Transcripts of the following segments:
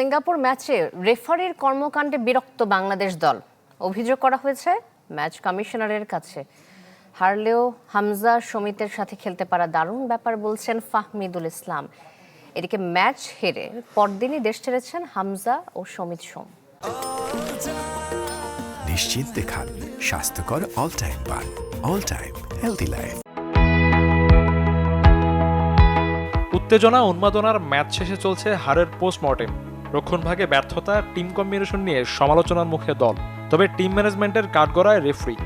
Singapore ম্যাচে রেফারির কর্মকাণ্ডে বিরক্ত বাংলাদেশ দল। অভিযোগ করা হয়েছে ম্যাচ কমিশনারের কাছে। হারলেও হামজা সমিতের সাথে খেলতে পারা দারুণ ব্যাপার বলছেন ফাহমিদুল ইসলাম। এদিকে ম্যাচ হেরে পরদিনই দেশ ছেড়েছেন হামজা ও সমিত সোম। নিশ্চিন্তে খান স্বাস্থ্যকর অল টাইম পান অল টাইম হেলদি লাইফ উত্তেজনা উন্মাদনার ম্যাচ শেষে চলছে হারের পোস্টমর্টেম রক্ষণভাগে ব্যর্থতা টিম কম্বিনেশন নিয়ে সমালোচনার মুখে দল। তবে টিম ম্যানেজমেন্টের কাঠগড়ায় রেফারি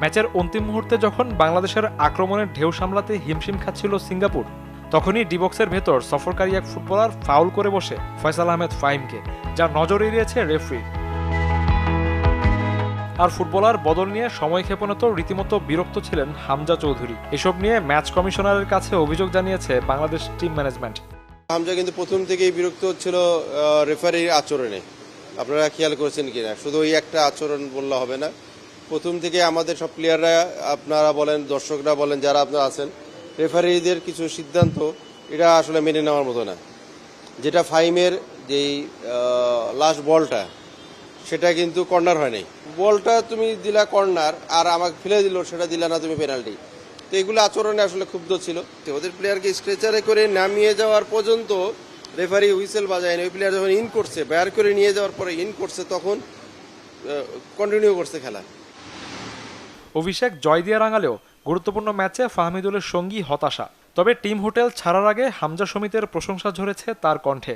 ম্যাচের অন্তিম মুহূর্তে যখন বাংলাদেশের আক্রমণের ঢেউ সামলাতে হিমশিম খাচ্ছিল সিঙ্গাপুর, তখনই ডিবক্সের ভেতর সফরকারী এক ফুটবলার ফাউল করে বসে ফয়সাল আহমেদ ফাইমকে যা নজর এড়িয়েছে রেফারি আর ফুটবলার বদল নিয়ে সময় ক্ষেপণে তো রীতিমতো বিরক্ত ছিলেন হামজা চৌধুরী। এসব নিয়ে ম্যাচ কমিশনারের কাছে অভিযোগ জানিয়েছে বাংলাদেশ টিম ম্যানেজমেন্ট হামজা কিন্তু প্রথম থেকেই বিরক্ত হচ্ছিল রেফারির আচরণে। আপনারা খেয়াল করেছেন কিনা? শুধু ওই একটা আচরণ বললে হবে না। প্রথম থেকে আমাদের সব প্লেয়াররা আপনারা বলেন, দর্শকরা বলেন, যারা আপনারা আছেন রেফারিদের কিছু সিদ্ধান্ত এটা আসলে মেনে নেওয়ার মতো না। যেটা ফাইমের যেই লাস্ট বলটা সেটা কিন্তু কর্নার হয়নি। বলটা তুমি দিলা কর্নার, আর আমাকে ফেলে দিল, সেটা দিলা না তুমি পেনাল্টি তো এগুলো আচরণে আসলে ক্ষুব্ধ ছিল। তো ওদের প্লেয়ারকে স্ট্রেচারে করে নামিয়ে যাওয়ার পর্যন্ত রেফারি হুইসেল বাজায়নি ওই প্লেয়ার যখন ইন করছে বের করে নিয়ে যাওয়ার পরে ইন করছে তখন কন্টিনিউ করছে খেলা। অভিষেক জয় দিয়ে রাঙালেও গুরুত্বপূর্ণ ম্যাচে ফাহমিদুলের সঙ্গী হতাশা। তবে টিম হোটেল ছাড়ার আগে হামজা সমিতের প্রশংসা ঝরেছে তার কণ্ঠে।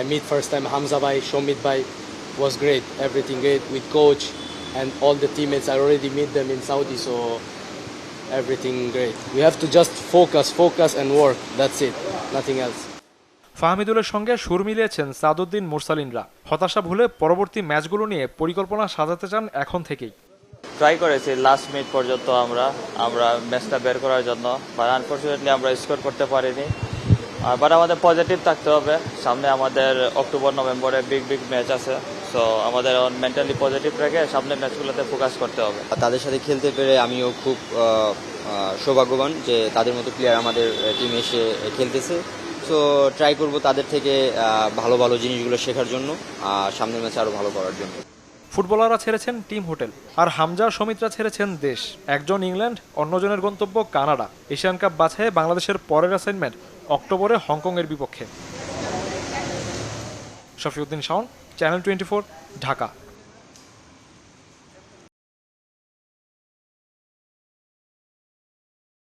I meet first time Hamza Bhai, Shomit Bhai was great, everything great with coach and all the teammates. I already meet them in Saudi, so everything great. We have to just focus, focus and work. That's it, nothing else. ফাহমিদুলের সঙ্গে সুর মিলিয়েছেন সাদুদ্দিন মুরসালিনরা হতাশা ভুলে পরবর্তী ম্যাচগুলো নিয়ে পরিকল্পনা সাজাতে চান এখন থেকেই ট্রাই করেছি লাস্ট মিনিট পর্যন্ত আমরা আমরা ম্যাচটা বের করার জন্য বাট আনফর্চুনেটলি আমরা স্কোর করতে পারিনি বাট আমাদের পজিটিভ থাকতে হবে। সামনে আমাদের অক্টোবর নভেম্বরে বিগ বিগ ম্যাচ আছে। সো আমাদের মেন্টালি পজিটিভ রেখে সামনে ম্যাচগুলোতে ফোকাস করতে হবে। তাদের সাথে খেলতে পেরে আমিও খুব সৌভাগ্যবান যে তাদের মতো প্লেয়ার আমাদের টিমে এসে খেলতেছে। সো ট্রাই করব তাদের থেকে ভালো ভালো জিনিসগুলো শেখার জন্য, আর সামনের ম্যাচে আরও ভালো করার জন্য। ফুটবলাররা ছেড়েছেন টিম হোটেল, আর হামজা সমিতরা ছেড়েছেন দেশ। একজন ইংল্যান্ড, অন্যজনের গন্তব্য কানাডা। এশিয়ান কাপ বাছাই বাংলাদেশের পরের অ্যাসাইনমেন্ট অক্টোবরে হংকংয়ের বিপক্ষে। Shafiuddin Shawon channel twenty Dhaka.